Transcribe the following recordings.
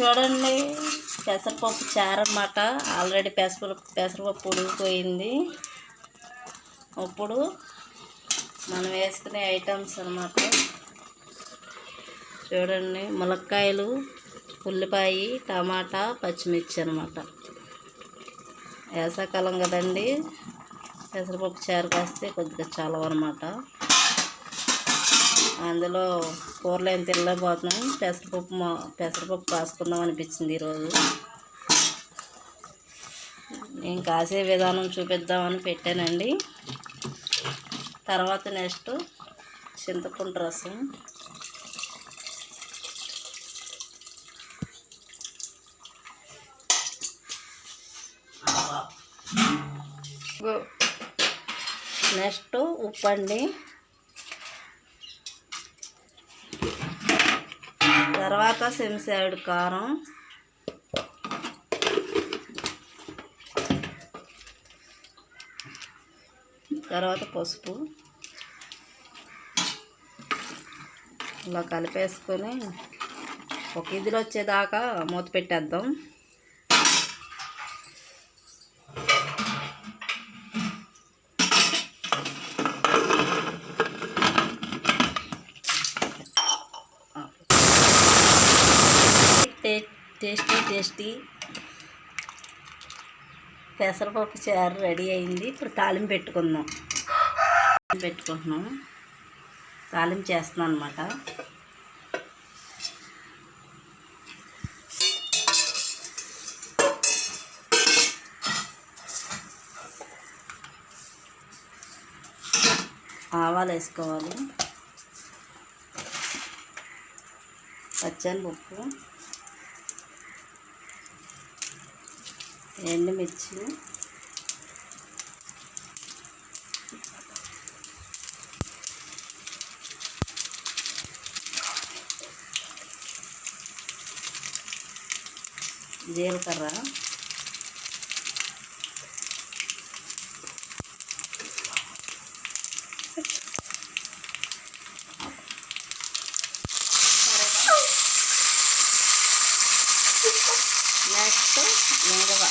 చూడండి. పెసరపప్పు చారన్నమాట. ఆల్రెడీ పెసరపప్పు పెసరపప్పు ఉడికిపోయింది. ఇప్పుడు మనం వేసుకునే ఐటమ్స్ అన్నమాట. చూడండి. ములక్కాయలు ఉల్లిపాయ టమాటా పచ్చిమిర్చి అనమాట వేసాకాలం కదండి. పెసరపప్పు చారు కాస్తే కొద్దిగా చలవ అనమాట అందులో కూరలు ఏం తినలేకపోతున్నాం. పెసరపప్పు మా పెసరపప్పు కాసుకుందాం అనిపించింది ఈరోజు. నేను కాసే విధానం చూపిద్దామని పెట్టానండి. తర్వాత నెక్స్ట్ చింతపండు రసం. నెక్స్ట్ ఉప్పు అండి తర్వాత సెమిసాయిడ్ కారం. తర్వాత పసుపు. ఇలా కలిపేసుకొని ఒక ఇదిలో వచ్చేదాకా మూత పెట్టేద్దాం. Tasty tasty. పెసరపప్పు చారు రెడీ అయింది. ఇప్పుడు తాలింపు పెట్టుకుందాం. తాలింపు పెట్టుకుంటున్నాం. తాలింపు చేస్తున్నాం అనమాట ఆవాలు వేసుకోవాలి. పచ్చని పప్పు. ఎండుమిర్చి. జీలకర్ర. నెక్స్ట్ ఎంగవ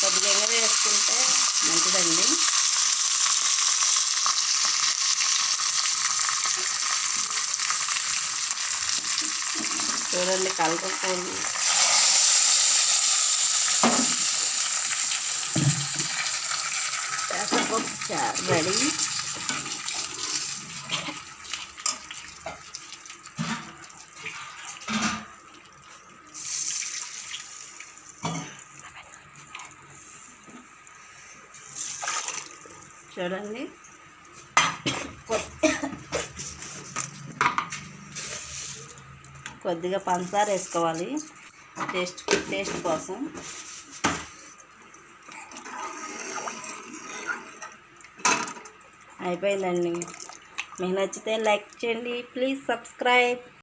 కొద్దిగా ఎంగవ వేసుకుంటే మంచిదండి. చూడండి కలపకూడదు పెసరపప్పు రెడీ. చూడండి. కొద్ది- కొద్దిగా పంచదార వేసుకోవాలి. టేస్ట్ టేస్ట్ కోసం. అయిపోయిందండి. మీకు నచ్చితే లైక్ చేయండి. Please subscribe.